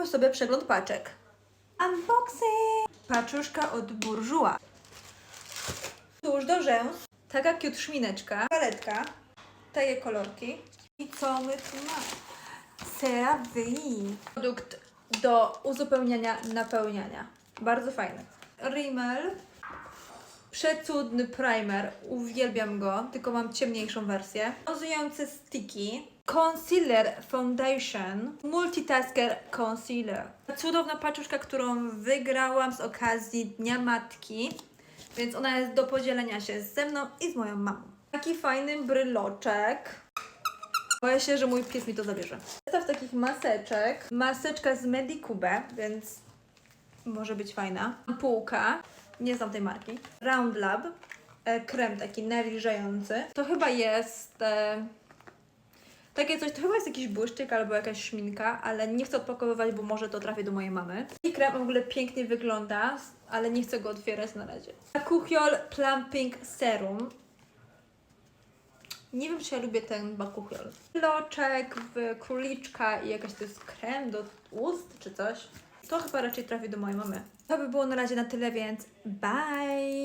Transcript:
Zróbmy sobie przegląd paczek. Unboxing! Paczuszka od Bourjois. Tuż do rzęs. Taka cute szmineczka. Paletka. Takie kolorki. I co my tu mamy? CeraVe. Produkt do uzupełniania, napełniania. Bardzo fajny. Rimmel. Przecudny primer. Uwielbiam go, tylko mam ciemniejszą wersję. Bazujący sticky. Concealer Foundation. Multitasker Concealer. Cudowna paczuszka, którą wygrałam z okazji Dnia Matki. Więc ona jest do podzielenia się ze mną i z moją mamą. Taki fajny bryloczek. Boję się, że mój pies mi to zabierze. Zestaw takich maseczek. Maseczka z Medicube, więc może być fajna. Półka. Nie znam tej marki. Round Lab. E, krem taki nawilżający. To chyba jest... E, takie coś, to chyba jest jakiś błyszczyk albo jakaś szminka, ale nie chcę odpakowywać, bo może to trafi do mojej mamy. I krem w ogóle pięknie wygląda, ale nie chcę go otwierać na razie. Bakuchiol Plumping Serum. Nie wiem, czy ja lubię ten bakuchiol. Loczek w króliczka i jakaś to jest krem do ust czy coś. To chyba raczej trafi do mojej mamy. To by było na razie na tyle, więc bye!